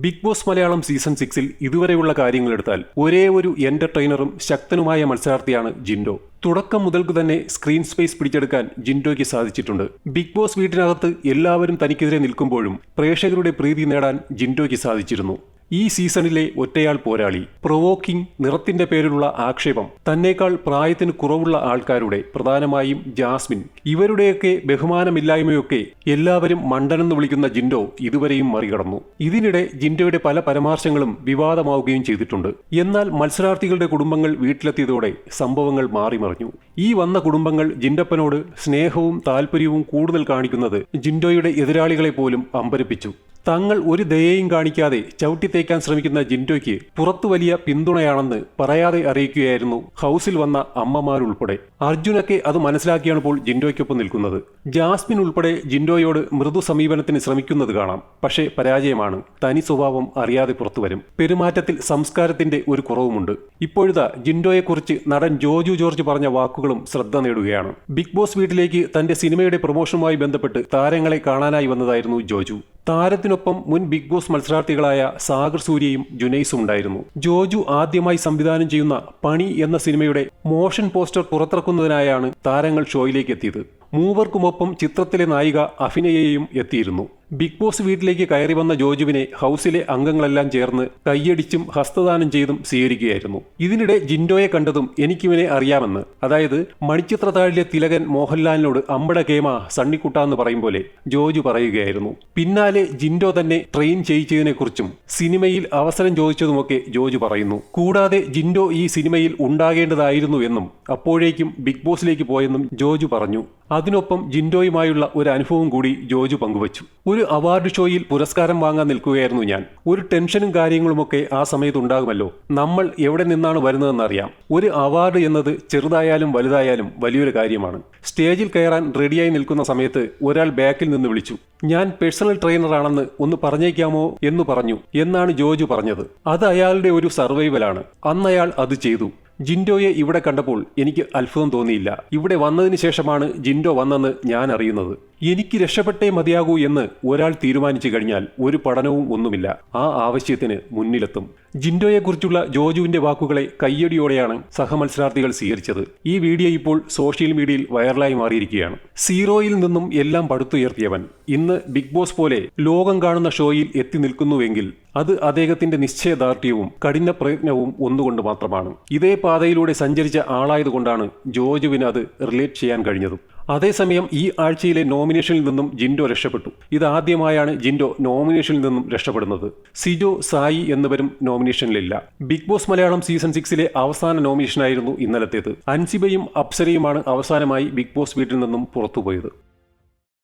Big Boss Malayalam season സിക്സിൽ ഇതുവരെയുള്ള കാര്യങ്ങളെടുത്താൽ ഒരേ ഒരു എന്റർടൈനറും ശക്തനുമായ മത്സരാർത്ഥിയാണ് ജിൻഡോ. തുടക്കം മുതൽക്ക് തന്നെ സ്ക്രീൻ സ്പേസ് പിടിച്ചെടുക്കാൻ ജിൻഡോയ്ക്ക് സാധിച്ചിട്ടുണ്ട്. ബിഗ് ബോസ് വീട്ടിനകത്ത് എല്ലാവരും തനിക്കെതിരെ നിൽക്കുമ്പോഴും പ്രേക്ഷകരുടെ പ്രീതി നേടാൻ ജിൻഡോയ്ക്ക് സാധിച്ചിരുന്നു. ഈ സീസണിലെ ഒറ്റയാൾ പോരാളി പ്രൊവോക്കിംഗ് നിറത്തിന്റെ പേരിലുള്ള ആക്ഷേപം തന്നേക്കാൾ പ്രായത്തിന് കുറവുള്ള ആൾക്കാരുടെ പ്രധാനമായും ജാസ്മിൻ. ഇവരുടെയൊക്കെ ബഹുമാനമില്ലായ്മയൊക്കെ എല്ലാവരും മണ്ടനെന്ന് വിളിക്കുന്ന ജിൻഡോ ഇതുവരെയും മറികടന്നു. ഇതിനിടെ ജിൻഡോയുടെ പല പരാമർശങ്ങളും വിവാദമാവുകയും ചെയ്തിട്ടുണ്ട്. എന്നാൽ മത്സരാർത്ഥികളുടെ കുടുംബങ്ങൾ വീട്ടിലെത്തിയതോടെ സംഭവങ്ങൾ മാറിമറിഞ്ഞു. ഈ വന്ന കുടുംബങ്ങൾ ജിൻഡപ്പനോട് സ്നേഹവും താല്പര്യവും കൂടുതൽ കാണിക്കുന്നത് ജിൻഡോയുടെ എതിരാളികളെ പോലും അമ്പരപ്പിച്ചു. തങ്ങൾ ഒരു ദയയും കാണിക്കാതെ ചവിട്ടിത്തേക്കാൻ ശ്രമിക്കുന്ന ജിൻഡോയ്ക്ക് പുറത്തു വലിയ പിന്തുണയാണെന്ന് പറയാതെ അറിയിക്കുകയായിരുന്നു ഹൗസിൽ വന്ന അമ്മമാരുൾപ്പെടെ അർജുനൊക്കെ അത് മനസ്സിലാക്കിയാണ് ഇപ്പോൾ ജിൻഡോയ്ക്കൊപ്പം നിൽക്കുന്നത്. ജാസ്മിൻ ഉൾപ്പെടെ ജിൻഡോയോട് മൃദു സമീപനത്തിന് ശ്രമിക്കുന്നത് കാണാം. പക്ഷേ പരാജയമാണ്. തനി സ്വഭാവം അറിയാതെ പുറത്തുവരും പെരുമാറ്റത്തിൽ സംസ്കാരത്തിന്റെ ഒരു കുറവുമുണ്ട്. ഇപ്പോഴത്തെ ജിൻഡോയെക്കുറിച്ച് നടൻ ജോജു ജോർജ് പറഞ്ഞ വാക്കുകളും ശ്രദ്ധ നേടുകയാണ്. ബിഗ് ബോസ് വീട്ടിലേക്ക് തന്റെ സിനിമയുടെ പ്രൊമോഷനുമായി ബന്ധപ്പെട്ട് താരങ്ങളെ കാണാനായി വന്നതായിരുന്നു ജോജു. താരത്തിനൊപ്പം മുൻ ബിഗ് ബോസ് മത്സരാർത്ഥികളായ സാഗർ സൂര്യയും ജുനൈസും ഉണ്ടായിരുന്നു. ജോജു ആദ്യമായി സംവിധാനം ചെയ്യുന്ന പണി എന്ന സിനിമയുടെ മോഷൻ പോസ്റ്റർ പുറത്തിറക്കുന്നതിനായാണ് താരങ്ങൾ ഷോയിലേക്ക് എത്തിയത്. മൂവർക്കുമൊപ്പം ചിത്രത്തിലെ നായിക അഭിനയയും എത്തിയിരുന്നു. ബിഗ് ബോസ് വീട്ടിലേക്ക് കയറി വന്ന ജോജുവിനെ ഹൗസിലെ അംഗങ്ങളെല്ലാം ചേർന്ന് കൈയടിച്ചും ഹസ്തദാനം ചെയ്തും സ്വീകരിക്കുകയായിരുന്നു. ഇതിനിടെ ജിൻഡോയെ കണ്ടതും എനിക്കിവനെ അറിയാമെന്ന്. അതായത് മണിച്ചിത്രത്താഴിലെ തിലകൻ മോഹൻലാലിനോട് അമ്പട കേമ സണ്ണിക്കുട്ട എന്ന് പറയും പോലെ ജോജു പറയുകയായിരുന്നു. പിന്നാലെ ജിൻഡോ തന്നെ ട്രെയിൻ ചെയ്യിച്ചതിനെക്കുറിച്ചും സിനിമയിൽ അവസരം ചോദിച്ചതുമൊക്കെ ജോജു പറയുന്നു. കൂടാതെ ജിൻഡോ ഈ സിനിമയിൽ ഉണ്ടാകേണ്ടതായിരുന്നു എന്നും അപ്പോഴേക്കും ബിഗ് ബോസിലേക്ക് പോയെന്നും ജോജു പറഞ്ഞു. അതിനൊപ്പം ജിൻഡോയുമായുള്ള ഒരു അനുഭവം കൂടി ജോജു പങ്കുവച്ചു. ഒരു അവാർഡ് ഷോയിൽ പുരസ്കാരം വാങ്ങാൻ നിൽക്കുകയായിരുന്നു ഞാൻ. ഒരു ടെൻഷനും കാര്യങ്ങളുമൊക്കെ ആ സമയത്ത് ഉണ്ടാകുമല്ലോ നമ്മൾ എവിടെ നിന്നാണ് വരുന്നതെന്നറിയാം. ഒരു അവാർഡ് എന്നത് ചെറുതായാലും വലുതായാലും വലിയൊരു കാര്യമാണ്. സ്റ്റേജിൽ കയറാൻ റെഡിയായി നിൽക്കുന്ന സമയത്ത് ഒരാൾ ബാക്കിൽ നിന്ന് വിളിച്ചു. ഞാൻ പേഴ്സണൽ ട്രെയിനറാണെന്ന് ഒന്ന് പറഞ്ഞേക്കാമോ? എന്ന് പറഞ്ഞു. എന്നാണ് ജോജു പറഞ്ഞത്. അത് അയാളുടെ ഒരു സർവൈവലാണ്. അന്ന് അയാൾ അത് ചെയ്തു. ജിൻഡോയെ ഇവിടെ കണ്ടപ്പോൾ എനിക്ക് അത്ഭുതം തോന്നിയില്ല. ഇവിടെ വന്നതിന് ശേഷമാണ് ജിൻഡോ വന്നെന്ന് ഞാൻ അറിയുന്നത്. എനിക്ക് രക്ഷപ്പെട്ടേ മതിയാകൂ എന്ന് ഒരാൾ തീരുമാനിച്ചു കഴിഞ്ഞാൽ ഒരു പഠനവും ഒന്നുമില്ല. ആ ആവശ്യത്തിന് മുന്നിലെത്തും. ജിൻഡോയെക്കുറിച്ചുള്ള ജോജുവിന്റെ വാക്കുകളെ കയ്യടിയോടെയാണ് സഹമത്സരാർത്ഥികൾ സ്വീകരിച്ചത്. ഈ വീഡിയോ ഇപ്പോൾ സോഷ്യൽ മീഡിയയിൽ വൈറലായി മാറിയിരിക്കുകയാണ്. സീറോയിൽ നിന്നും എല്ലാം പടുത്തുയർത്തിയവൻ. ഇന്ന് ബിഗ് ബോസ് പോലെ ലോകം കാണുന്ന ഷോയിൽ എത്തി നിൽക്കുന്നുവെങ്കിൽ അത് അദ്ദേഹത്തിന്റെ നിശ്ചയദാർഢ്യവും കഠിന പ്രയത്നവും ഒന്നുകൊണ്ട് മാത്രമാണ്. ഇതേ പാതയിലൂടെ സഞ്ചരിച്ച ആളായതുകൊണ്ടാണ് ജോജുവിന് അത് റിലേറ്റ് ചെയ്യാൻ കഴിഞ്ഞതും. അതേസമയം ഈ ആഴ്ചയിലെ നോമിനേഷനിൽ നിന്നും ജിൻഡോ രക്ഷപ്പെട്ടു. ഇതാദ്യമായാണ് ജിൻഡോ നോമിനേഷനിൽ നിന്നും രക്ഷപ്പെടുന്നത്. സിജോ സായി എന്നിവരും നോമിനേഷനിലില്ല. ബിഗ് ബോസ് മലയാളം സീസൺ സിക്സിലെ അവസാന നോമിനേഷനായിരുന്നു ഇന്നലത്തേത്. അൻസിബയും അപ്സരയുമാണ് അവസാനമായി ബിഗ് ബോസ് വീട്ടിൽ നിന്നും പുറത്തുപോയത്.